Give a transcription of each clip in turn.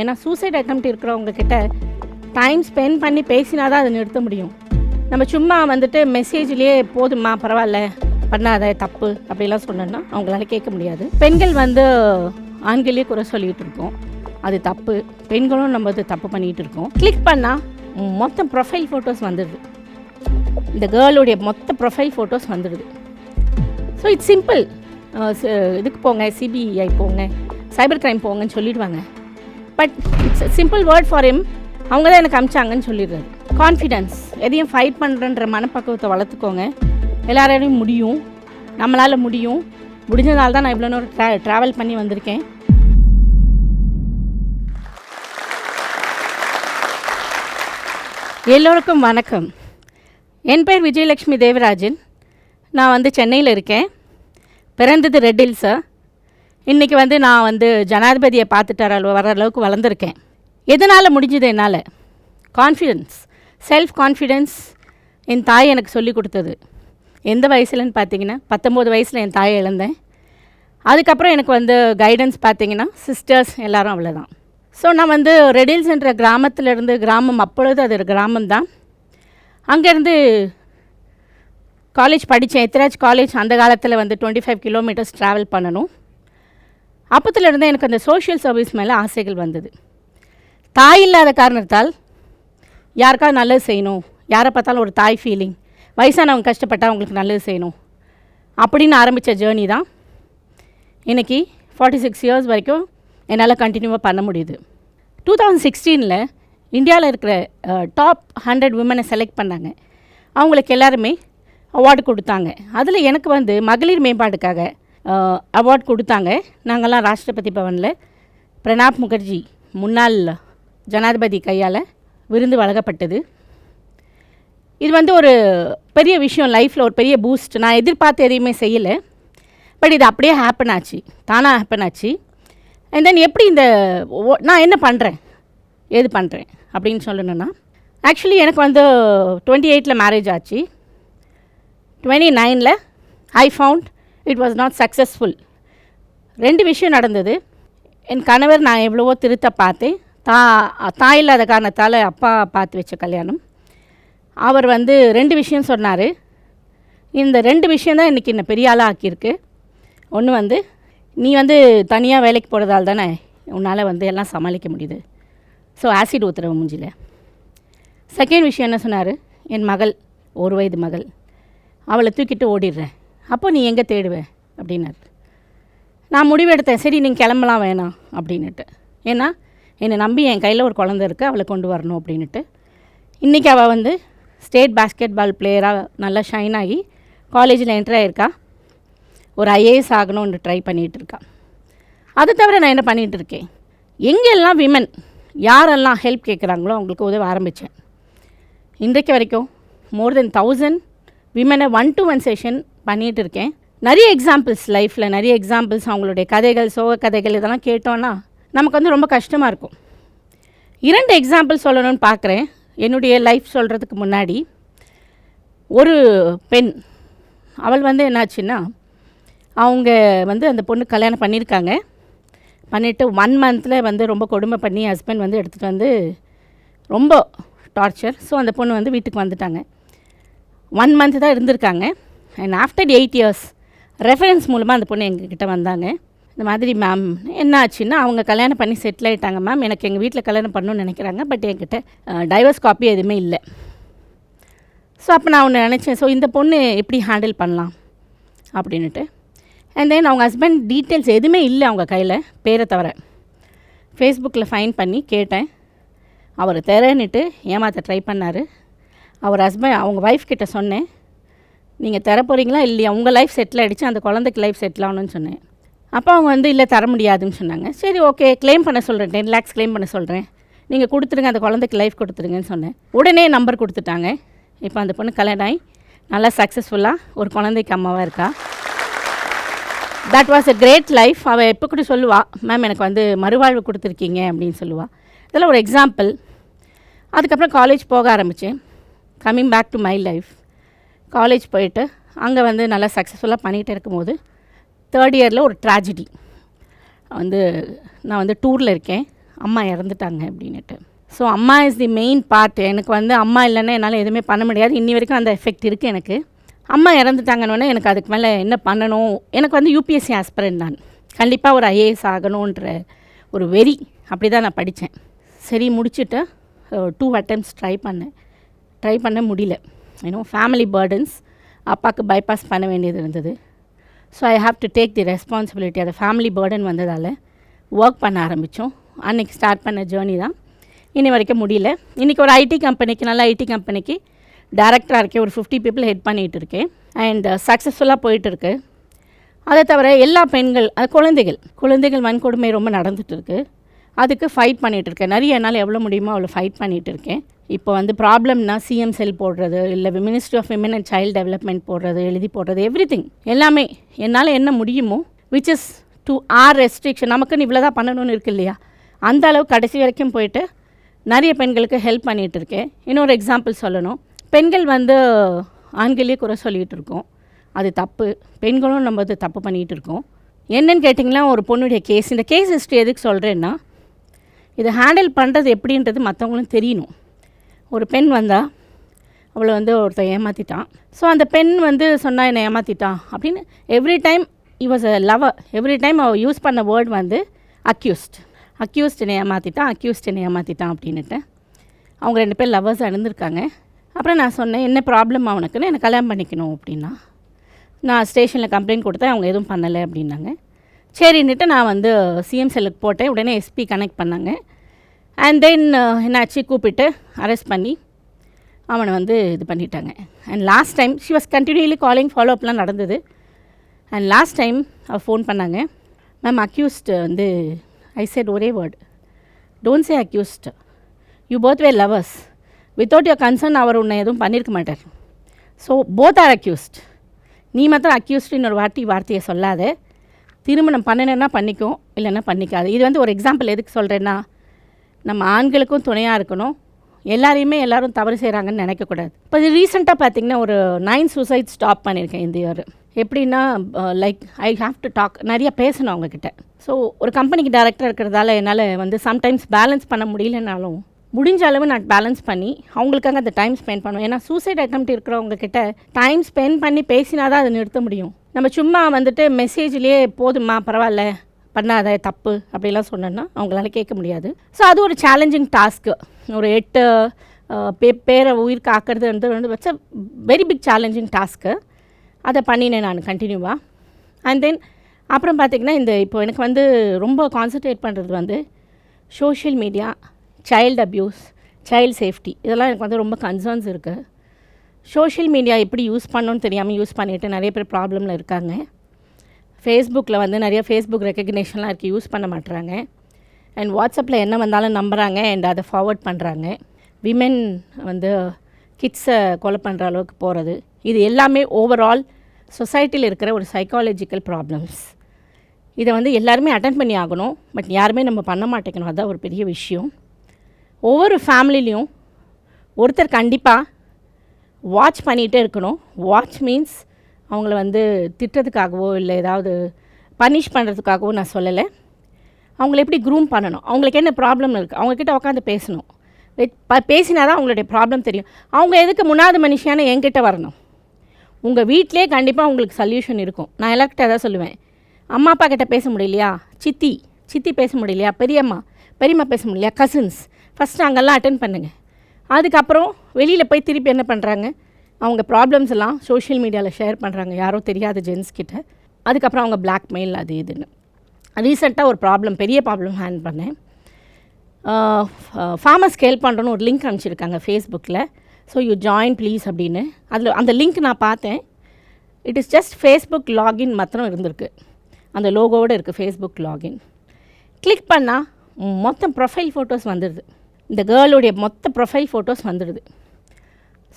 ஏன்னா suicide attempt இருக்கிறவங்க கிட்ட டைம் ஸ்பெண்ட் பண்ணி பேசினா தான் அதை நிறுத்த முடியும். நம்ம சும்மா வந்துட்டு மெசேஜ்லேயே போதுமா பரவாயில்ல பண்ணாத தப்பு அப்படிலாம் சொன்னோன்னா அவங்களால கேட்க முடியாது. பெண்கள் வந்து ஆண்களே குறை சொல்லிகிட்டு இருக்கோம். அது தப்பு. பெண்களும் நம்ம அது தப்பு பண்ணிகிட்டு இருக்கோம். கிளிக் பண்ணால் மொத்த ப்ரொஃபைல் ஃபோட்டோஸ் வந்துடுது. இந்த கேர்ளுடைய மொத்த ப்ரொஃபைல் ஃபோட்டோஸ் வந்துடுது. ஸோ இட்ஸ் சிம்பிள் இதுக்கு போங்க சிபிஐ போங்க சைபர் கிரைம் போங்கன்னு சொல்லிடுவாங்க. But it's simple word for him அவங்க தான் எனக்கு அமிச்சாங்கன்னு சொல்லிடுறாரு. கான்ஃபிடென்ஸ் எதையும் ஃபைட் பண்ணுறன்ற மனப்பக்குவத்தை வளர்த்துக்கோங்க. எல்லாரையும் முடியும். நம்மளால் முடியும். முடிஞ்சதால் தான் நான் இவ்வளோ நேரம் ட்ரா ட்ராவல் பண்ணி வந்திருக்கேன். எல்லோருக்கும் வணக்கம். என் பேர் விஜயலட்சுமி தேவராஜன். நான் வந்து சென்னையில் இருக்கேன். பிறந்தது ரெட் ஹில்ஸு இன்றைக்கி வந்து நான் வந்து ஜனாதிபதியை பார்த்துட்டு வர வர அளவுக்கு வளர்ந்துருக்கேன். எதனால் முடிஞ்சது என்னால்? கான்ஃபிடென்ஸ் செல்ஃப் கான்ஃபிடென்ஸ் என் தாய் எனக்கு சொல்லி கொடுத்தது. எந்த வயசுலன்னு பார்த்தீங்கன்னா பத்தொம்போது வயசில் என் தாயை இழந்தேன். அதுக்கப்புறம் எனக்கு வந்து கைடன்ஸ் பார்த்தீங்கன்னா சிஸ்டர்ஸ் எல்லோரும் அவ்வளோதான் ஸோ நான் வந்து ரெடில்ஸ்ன்ற கிராமத்திலேருந்து கிராமம் அப்பொழுது அது ஒரு கிராமம் தான். அங்கேருந்து காலேஜ் படித்தேன். எத்ராஜ் காலேஜ் அந்த காலத்தில் வந்து டுவெண்ட்டி ஃபைவ் கிலோமீட்டர்ஸ் ட்ராவல் பண்ணணும். அப்பத்துலேருந்து எனக்கு அந்த சோஷியல் சர்வீஸ் மேலே ஆசைகள் வந்தது. தாய் இல்லாத காரணத்தால் யாருக்காவது நல்லது செய்யணும்? யாரை பார்த்தாலும் ஒரு தாய் ஃபீலிங் வயசானவங்க கஷ்டப்பட்டால் அவங்களுக்கு நல்லது செய்யணும். அப்படின்னு ஆரம்பித்த ஜேர்னி தான் இன்றைக்கி ஃபார்ட்டி சிக்ஸ் இயர்ஸ் வரைக்கும் என்னால் கண்டினியூவாக பண்ண முடியுது. டூ தௌசண்ட் சிக்ஸ்டீனில் இந்தியாவில் இருக்கிற டாப் ஹண்ட்ரட் உமனை செலக்ட் பண்ணாங்க. அவங்களுக்கு எல்லாருமே அவார்டு கொடுத்தாங்க. அதில் எனக்கு வந்து மகளிர் மேம்பாட்டுக்காக அவார்ட் கொடுத்தாங்க. நாங்கள்லாம் ராஷ்டிரபதி பவனில் பிரணாப் முகர்ஜி முன்னாள் ஜனாதிபதி கையால் விருந்து வழங்கப்பட்டது. இது வந்து ஒரு பெரிய விஷயம் லைஃப்பில் ஒரு பெரிய பூஸ்ட் நான் எதிர்பார்த்து எதையுமே செய்யலை. பட் இது அப்படியே ஹேப்பன் ஆச்சு. தானாக ஹேப்பன் ஆச்சு. அண்ட் தென் எப்படி இந்த நான் என்ன பண்ணுறேன் எது பண்ணுறேன் அப்படின்னு சொல்லணுன்னா ஆக்சுவலி எனக்கு வந்து டுவெண்ட்டி எயிட்டில் மேரேஜ் ஆச்சு. டுவெண்ட்டி நைனில் I found it was not successful ரெண்டு விஷயம் நடந்தது. என் கணவர் நான் எவ்வளவோ திருத்த பார்த்தேன். தா தாய் இல்லாத காரணத்தால் அப்பா பார்த்து வச்ச கல்யாணம். அவர் வந்து ரெண்டு விஷயம் சொன்னார். இந்த ரெண்டு விஷயம் தான் இன்றைக்கி என்னை பெரிய ஆளாக ஆக்கியிருக்கு. ஒன்று வந்து நீ வந்து தனியாக வேலைக்கு போகிறதால தானே உன்னால் வந்து எல்லாம் சமாளிக்க முடியுது. ஸோ ஆசிட் ஊத்துறவ மூஞ்சில செகண்ட் விஷயம் என்ன சொன்னார்? என் மகள் ஒரு வயது மகள். அவளை தூக்கிட்டு ஓடிடுறேன். அப்போ நீ எங்கே தேடுவேன் அப்படின்னாரு. நான் முடிவெடுத்தேன். சரி நீங்கள் கிளம்பலாம் வேணாம் அப்படின்னுட்டு. ஏன்னா என்னை நம்பி என் கையில் ஒரு குழந்த இருக்குது அவளை கொண்டு வரணும் அப்படின்னுட்டு. இன்றைக்கி அவள் வந்து ஸ்டேட் பேஸ்கெட் பால் பிளேயராக நல்லா ஷைன் ஆகி காலேஜில் என்ட்ரு ஆகியிருக்கா ஒரு ஐஏஎஸ் ஆகணும்னு ட்ரை பண்ணிகிட்டு அதை அது தவிர நான் என்ன பண்ணிகிட்டு இருக்கேன்? எங்கெல்லாம் விமன் யாரெல்லாம் ஹெல்ப் கேட்குறாங்களோ அவங்களுக்கு உதவ ஆரம்பித்தேன் இன்றைக்கு வரைக்கும் மோர் தென் தௌசண்ட் விமனை ஒன் டு ஒன் செஷன் பண்ணிகிட்டு இருக்கேன் நிறைய எக்ஸாம்பிள்ஸ் லைஃப்பில் நிறைய எக்ஸாம்பிள்ஸ் அவங்களுடைய கதைகள் சோக கதைகள் இதெல்லாம் கேட்டோன்னா நமக்கு வந்து ரொம்ப கஷ்டமாக இருக்கும். இரண்டு எக்ஸாம்பிள் சொல்லணும்னு பார்க்குறேன். என்னுடைய லைஃப் சொல்கிறதுக்கு முன்னாடி ஒரு பெண் அவள் வந்து என்னாச்சுன்னா அவங்க வந்து அந்த பொண்ணு கல்யாணம் பண்ணியிருக்காங்க. பண்ணிவிட்டு ஒன் மந்தில் வந்து ரொம்ப கொடுமை பண்ணி ஹஸ்பண்ட் வந்து எடுத்துகிட்டு வந்து ரொம்ப டார்ச்சர் ஸோ அந்த பொண்ணு வந்து வீட்டுக்கு வந்துட்டாங்க. ஒன் மந்த் தான் இருந்திருக்காங்க. And after eight years reference மூலமாக அந்த பொண்ணு எங்ககிட்ட வந்தாங்க. இந்த மாதிரி மேம் என்ன ஆச்சுன்னா அவங்க கல்யாணம் பண்ணி செட்டில் ஆகிட்டாங்க மேம் எனக்கு எங்கள் வீட்டில் கல்யாணம் பண்ணணும்னு நினைக்கிறாங்க. பட் என்கிட்ட டைவர்ஸ் காப்பி எதுவுமே இல்லை. ஸோ அப்போ நான் ஒன்று நினச்சேன். ஸோ இந்த பொண்ணு எப்படி ஹேண்டில் பண்ணலாம்? அப்படின்ட்டு அண்ட் தென் அவங்க ஹஸ்பண்ட் டீட்டெயில்ஸ் எதுவுமே இல்லை அவங்க கையில். பேரை தவிர. ஃபேஸ்புக்கில் ஃபைன் பண்ணி கேட்டேன். அவர் தெரன்னுட்டு ஏமாற்ற ட்ரை பண்ணார். அவர் ஹஸ்பண்ட் அவங்க ஒய்ஃப் கிட்ட சொன்னேன். நீங்கள் தர போகிறீங்களா இல்லையா? உங்கள் லைஃப் செட்டில் ஆகிடுச்சு அந்த குழந்தைக்கு லைஃப் செட்டில் ஆகணும்னு சொன்னேன். அப்போ அவங்க வந்து இல்லை தர முடியாதுன்னு சொன்னாங்க. சரி ஓகே க்ளைம் பண்ண சொல்கிறேன் டென் லேக்ஸ் க்ளைம் பண்ண சொல்கிறேன் நீங்கள் கொடுத்துருங்க அந்த குழந்தைக்கு லைஃப் கொடுத்துருங்கன்னு சொன்னேன். உடனே நம்பர் கொடுத்துட்டாங்க. இப்போ அந்த பொண்ணு கல்யாணம் ஆகி நல்லா சக்ஸஸ்ஃபுல்லாக ஒரு குழந்தைக்கு அம்மாவாக இருக்கா? That was a great life அவள் எப்போ கூட சொல்லுவாள் மேம் எனக்கு வந்து மறுவாழ்வு கொடுத்துருக்கீங்க அப்படின்னு சொல்லுவாள் இதெல்லாம் ஒரு எக்ஸாம்பிள் அதுக்கப்புறம் காலேஜ் போக ஆரம்பித்தேன் coming back to my life college போயிட்டு அங்கே வந்து நல்லா சக்ஸஸ்ஃபுல்லாக பண்ணிகிட்டு இருக்கும்போது தேர்ட் இயரில் ஒரு ட்ராஜடி வந்து நான் வந்து டூரில் இருக்கேன். அம்மா இறந்துட்டாங்க அப்படின்னுட்டு. ஸோ அம்மா இஸ் தி மெயின் பார்ட் எனக்கு வந்து அம்மா இல்லைன்னா என்னால் எதுவுமே பண்ண முடியாது. இன்னி வரைக்கும் அந்த எஃபெக்ட் இருக்குது எனக்கு. அம்மா இறந்துட்டாங்கன்னு எனக்கு அதுக்கு மேலே என்ன பண்ணணும்? எனக்கு வந்து யூபிஎஸ்சி ஆஸ்பிரண்ட் நான் கண்டிப்பாக ஒரு ஐஏஎஸ் ஆகணுன்ற ஒரு வெறி அப்படி தான் நான் படித்தேன் சரி முடிச்சுட்டு டூ அட்டம்ப்ட்ஸ் ட்ரை பண்ணேன். ட்ரை பண்ண முடியல. யூனோ ஃபேமிலி பேர்டன்ஸ் அப்பாவுக்கு பைபாஸ் பண்ண வேண்டியது இருந்தது. So I have to take the responsibility அது ஃபேமிலி பேர்டன் வந்ததால் ஒர்க் பண்ண ஆரம்பித்தோம் அன்றைக்கி ஸ்டார்ட் பண்ண ஜேர்னி தான். இனி வரைக்கும் முடியல. இன்றைக்கி ஒரு ஐடி கம்பெனிக்கு நல்ல ஐடி கம்பெனிக்கு டேரக்டராக இருக்கேன். ஒரு ஃபிஃப்டி பீப்புள் ஹெட் பண்ணிகிட்டு இருக்கேன். அண்ட் சக்ஸஸ்ஃபுல்லாக uh, போயிட்டுருக்கு அதை தவிர எல்லா பெண்கள் அது குழந்தைகள் குழந்தைகள் வன்கொடுமை ரொம்ப நடந்துகிட்டு இருக்குது அதுக்கு ஃபைட் பண்ணிகிட்டு இருக்கேன். நிறைய என்னால் எவ்வளோ முடியுமோ அவ்வளோ ஃபைட் பண்ணிகிட்டு இருக்கேன். இப்போ வந்து ப்ராப்ளம்னா சிஎம் செல் போடுறது இல்லை ministry of women and child development போடுறது எழுதி போடுறது எவ்ரி எல்லாமே என்னால் என்ன முடியுமோ which is to our restriction நமக்குன்னு இவ்வளோ தான் பண்ணணும்னு இருக்கு இல்லையா? அந்த அளவு கடைசி வரைக்கும் போயிட்டு நிறைய பெண்களுக்கு ஹெல்ப் பண்ணிகிட்டு இருக்கேன். இன்னொரு எக்ஸாம்பிள் சொல்லணும். பெண்கள் வந்து ஆண்களே குறை சொல்லிகிட்டு இருக்கோம். அது தப்பு. பெண்களும் நம்ம அது தப்பு பண்ணிகிட்டு இருக்கோம். என்னன்னு கேட்டிங்கன்னா ஒரு பொண்ணுடைய கேஸ் இந்த கேஸ் ஹிஸ்ட்ரி எதுக்கு சொல்கிறேன்னா இதை ஹேண்டில் பண்ணுறது எப்படின்றது மற்றவங்களும் தெரியணும். ஒரு பெண் வந்தால் அவளை வந்து ஒருத்தன் ஏமாற்றிட்டான் ஸோ அந்த பெண் வந்து சொன்னால் என்னை ஏமாற்றிட்டான் அப்படின்னு every time he was a lover every time அவள் யூஸ் பண்ண வேர்ட் வந்து அக்யூஸ்ட் அக்யூஸ்ட் என்னை ஏமாற்றிட்டான் அக்யூஸ்ட் என்னை ஏமாற்றிட்டான் அப்படின்னுட்டு. அவங்க ரெண்டு பேர் லவ்வர்ஸாக இருந்திருக்காங்க. அப்புறம் நான் சொன்னேன் என்ன ப்ராப்ளம் அவனுக்குன்னு? என்னை கல்யாணம் பண்ணிக்கணும் அப்படின்னா. நான் ஸ்டேஷனில் கம்ப்ளைண்ட் கொடுத்தேன் அவங்க எதுவும் பண்ணலை அப்படின்னாங்க. சரின்னுட்டு நான் வந்து சிஎம் செல்லுக்கு போட்டேன். உடனே எஸ்பி கனெக்ட் பண்ணாங்க. அண்ட் தென் uh, என்னாச்சு? கூப்பிட்டு அரெஸ்ட் பண்ணி அவனை வந்து இது பண்ணிட்டாங்க. And last time she was continuously calling follow அப்லாம் நடந்தது. அண்ட் லாஸ்ட் டைம் அவள் ஃபோன் பண்ணாங்க. மேம் அக்யூஸ்ட் வந்து ஐ செட் ஒரே word don't say accused you both were lovers without your concern அவர் உன்னை எதுவும் பண்ணியிருக்க மாட்டார். ஸோ போத் ஆர் அக்யூஸ்ட் நீ மாத்திரம் அக்யூஸ்டின்னு ஒரு வார்த்தை வார்த்தையை சொல்லாத. திருமணம் பண்ணினேன்னா பண்ணிக்கும் இல்லைன்னா பண்ணிக்காது. இது வந்து ஒரு எக்ஸாம்பிள் எதுக்கு சொல்கிறேன்னா நம்ம ஆண்களுக்கும் துணையாக இருக்கணும். எல்லாரையுமே எல்லாரும் தவறு செய்கிறாங்கன்னு நினைக்கக்கூடாது இப்போ இது ரீசெண்டாக பார்த்தீங்கன்னா ஒரு நைன் சூசைட் ஸ்டாப் பண்ணியிருக்கேன் இந்த இயர் எப்படின்னா like I have to talk நிறைய பேசணும் அவங்கக்கிட்ட ஸோ ஒரு கம்பெனிக்கு டேரக்டர் இருக்கிறதால என்னால் வந்து சம்டைம்ஸ் பேலன்ஸ் பண்ண முடியலனாலும் முடிஞ்ச அளவு நான் பேலன்ஸ் பண்ணி அவங்களுக்காக அந்த டைம் ஸ்பெண்ட் பண்ணுவேன் ஏன்னா சூசைட் அட்டம்ப்ட் இருக்கிறவங்க கிட்ட டைம் ஸ்பெண்ட் பண்ணி பேசினா தான் அதை நிறுத்த முடியும். நம்ம சும்மா வந்துட்டு மெசேஜ்லேயே போதுமா பரவாயில்ல. பண்ணாத தப்பு அப்படிலாம் சொன்னேன்னா அவங்களால கேட்க முடியாது. ஸோ அது ஒரு சேலஞ்சிங் டாஸ்க்கு ஒரு எட்டு பே பேரை உயிர் காக்கிறது வந்து வந்து வச்ச வெரி பிக் சேலஞ்சிங் டாஸ்க்கு அதை பண்ணினேன் நான் கண்டினியூவாக அண்ட் தென் அப்புறம் பார்த்திங்கன்னா இந்த இப்போ எனக்கு வந்து ரொம்ப கான்சன்ட்ரேட் பண்ணுறது வந்து social media child abuse child safety இதெல்லாம் எனக்கு வந்து ரொம்ப கன்சர்ன்ஸ் இருக்குது சோஷியல் மீடியா எப்படி யூஸ் பண்ணணும்னு தெரியாமல் யூஸ் பண்ணிட்டு நிறைய பேர் ப்ராப்ளமில் இருக்காங்க. ஃபேஸ்புக்கில் வந்து நிறைய ஃபேஸ்புக் ரெக்கக்னேஷன்லாம் இருக்குது யூஸ் பண்ண மாட்டுறாங்க அண்ட் வாட்ஸ்அப்பில் என்ன வந்தாலும் நம்புகிறாங்க அண்ட் அதை ஃபார்வர்ட் பண்ணுறாங்க விமென் வந்து கிட்ஸை கொலை பண்ணுற அளவுக்கு போகிறது இது எல்லாமே ஓவரால் சொசைட்டியில் இருக்கிற ஒரு சைக்காலஜிக்கல் ப்ராப்ளம்ஸ் இதை வந்து எல்லாருமே அட்டன் பண்ணி ஆகணும். பட் யாருமே நம்ம பண்ண மாட்டேங்கணும் அதுதான் ஒரு பெரிய விஷயம். ஒவ்வொரு ஃபேமிலிலையும் ஒருத்தர் கண்டிப்பாக வாட்ச் பண்ணிகிட்டே இருக்கணும். வாட்ச் மீன்ஸ் அவங்கள வந்து திட்டுறதுக்காகவோ இல்லை ஏதாவது பனிஷ் பண்ணுறதுக்காகவோ நான் சொல்லலை. அவங்கள எப்படி க்ரூம் பண்ணணும்? அவங்களுக்கு என்ன ப்ராப்ளம் இருக்குது அவங்கக்கிட்ட உட்காந்து பேசணும். ப- பேசினா தான் அவங்களுடைய ப்ராப்ளம் தெரியும். அவங்க எதுக்கு முன்னாவது மனுஷியான என்கிட்ட வரணும்? உங்கள் வீட்டிலே கண்டிப்பாக உங்களுக்கு சொல்யூஷன் இருக்கும். நான் எல்லாருக்கிட்ட அதான் சொல்லுவேன். அம்மா அப்பா கிட்ட பேச முடியலையா? சித்தி சித்தி பேச முடியலையா? பெரியம்மா பெரியம்மா பேச முடியலையா? கசின்ஸ் ஃபஸ்ட்டு அங்கெல்லாம் அட்டன் பண்ணுங்கள் அதுக்கப்புறம் வெளியில் போய் திருப்பி என்ன பண்ணுறாங்க அவங்க ப்ராப்ளம்ஸ் எல்லாம் சோஷியல் மீடியாவில் ஷேர் பண்ணுறாங்க யாரோ தெரியாத ஜென்ஸ் கிட்ட. அதுக்கப்புறம் அவங்க பிளாக்மெயில் அது இதுன்னு. ரீசெண்டாக ஒரு ப்ராப்ளம் பெரிய ப்ராப்ளம் ஹேண்ட் பண்ணேன். ஃபார்மர்ஸ் ஹெல்ப் பண்ணுறோன்னு ஒரு லிங்க் அனுப்பிச்சிருக்காங்க ஃபேஸ்புக்கில் ஸோ யூ ஜாயின் ப்ளீஸ் அப்படின்னு. அதில் அந்த லிங்க் நான் பார்த்தேன். It is just Facebook login மாத்திரம் இருந்திருக்கு. அந்த லோகோவோடு இருக்குது ஃபேஸ்புக் லாகின் கிளிக் பண்ணால் மொத்தம் ப்ரொஃபைல் ஃபோட்டோஸ் வந்துடுது இந்த கேர்ளுடைய மொத்த ப்ரொஃபைல் ஃபோட்டோஸ் வந்துடுது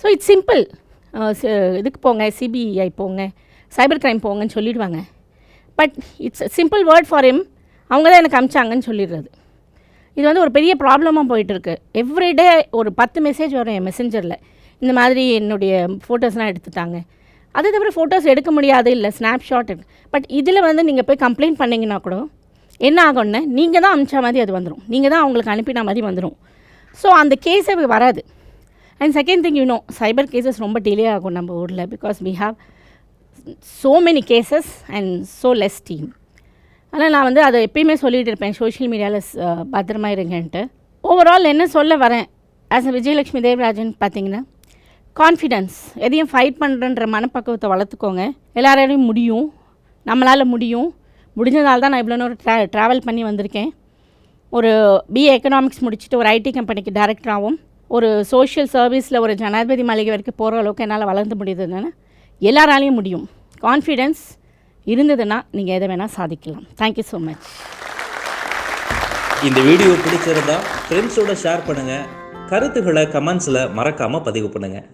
ஸோ இட்ஸ் சிம்பிள் இதுக்கு போங்க சிபிஐ போங்க. சைபர் கிரைம் போங்கன்னு சொல்லிடுவாங்க. But it's simple word for him அவங்க தான் எனக்கு அமிச்சாங்கன்னு சொல்லிடுறது. இது வந்து ஒரு பெரிய ப்ராப்ளமாக போயிட்டுருக்கு. எவ்ரிடே ஒரு பத்து மெசேஜ் வரும் என் மெசஞ்சரில் இந்த மாதிரி என்னுடைய ஃபோட்டோஸ்லாம் எடுத்துட்டாங்க. அது தவிர ஃபோட்டோஸ் எடுக்க முடியாது இல்லை ஸ்னாப்ஷாட் பட் இதில் வந்து நீங்கள் போய் கம்ப்ளைண்ட் பண்ணிங்கன்னா கூட என்ன ஆகும்னு நீங்கள் தான் அமிச்ச மாதிரி அது வந்துடும் நீங்கள் தான் அவங்களுக்கு அனுப்பின மாதிரி வந்துடும் ஸோ அந்த கேஸே வராது. And second thing you know cyber cases ரொம்ப டிலே ஆகும் நம்ம ஊரில் because we have so many cases and so less team ஆனால் நான் வந்து அதை எப்பயுமே சொல்லிகிட்டு இருப்பேன். சோஷியல் மீடியாவில் பத்திரமா இருங்கன்ட்டு. ஓவரால் என்ன சொல்ல வரேன்? ஆஸ் அ விஜயலட்சுமி தேவராஜன் பார்த்தீங்கன்னா கான்ஃபிடென்ஸ் எதையும் ஃபைட் பண்ணுறன்ற மனப்பக்குவத்தை வளர்த்துக்கோங்க. எல்லாராலையும் முடியும். நம்மளால் முடியும். முடிஞ்சதால் தான் நான் இவ்வளோ நேரம் ட்ரா ட்ராவல் பண்ணி வந்திருக்கேன். ஒரு பிஏ எக்கனாமிக்ஸ் முடிச்சுட்டு ஒரு ஐடி கம்பெனிக்கு டைரக்டராகவும் ஒரு சோஷியல் சர்வீஸில் ஒரு ஜனாதிபதி மாளிகை வரைக்கும் போகிற அளவுக்கு என்னால் வளர்ந்து முடியுதுன்னு எல்லாராலையும் முடியும். கான்ஃபிடென்ஸ் இருந்ததுன்னா நீங்கள் எதை வேணால் சாதிக்கலாம். தேங்க்யூ ஸோ மச் இந்த வீடியோ பிடிச்சிருந்தா ஃப்ரெண்ட்ஸோட ஷேர் பண்ணுங்கள் கருத்துக்களை கமெண்ட்ஸில் மறக்காமல் பதிவு பண்ணுங்கள்